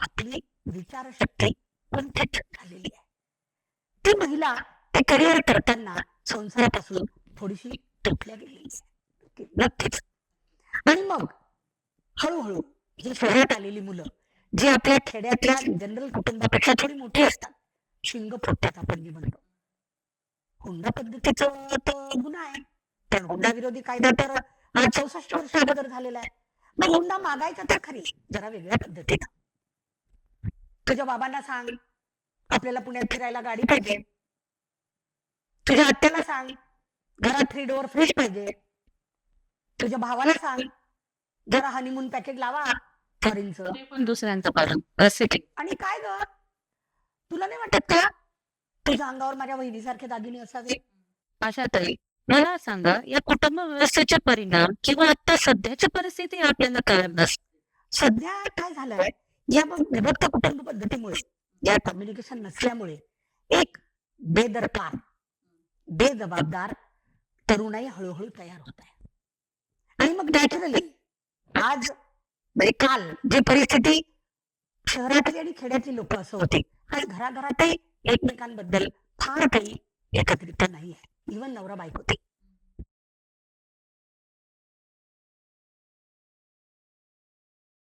आपली विचारशक्ती कुंठित झालेली आहे. ती महिला ते करिअर करताना संसारापासून थोडीशी तुटल्या गेलेली आहे. नक्कीच. आणि मग हळूहळू ही शहरात आलेली मुलं जी आपल्या खेड्यातल्या जनरल कुटुंबापेक्षा थोडी मोठी असतात शिंग फोडतात आपण जे म्हणतो. हुंडा पद्धतीचा गुन्हा आहे. पण हुंडा विरोधी कायदा तर चौसष्ट वर्ष अगोदर झालेला आहे. मग हुंडा मागायचा तर खरी जरा वेगळ्या पद्धतीनं. तुझ्या बाबांना सांग. आपल्याला पुण्यात फिरायला गाडी पाहिजे. तुझ्या आत्याला सांग. घरात थ्री डोअर फ्रीज पाहिजे. तुझ्या भावाला सांग. जरा हनीमून पॅकेट लावा. फॉरिनचं पण दुसऱ्यांचं पालन असे की. आणि काय ग? तुला नाही वाटत का? तुझ्या अंगावर माझ्या बहिणीसारखे दागिने असावे? आशाताई मला सांगा या कुटुंब व्यवस्थेचे परिणाम किंवा आता सध्याची परिस्थिती आपल्याला कळत सध्या काय झालंय? या मग विभक्त कुटुंब पद्धतीमुळे या कम्युनिकेशन नसल्यामुळे एक बेदरकार बेजबाबदार तरुणाई हळूहळू तयार होत आहे. आणि मग नॅचरली आज म्हणजे काल जी परिस्थिती शहरातली आणि खेड्यातली लोक असं होती आज घराघरातही एकमेकांबद्दल फार काही एकत्रित नाही आहे. इव्हन नवरा बायको होती.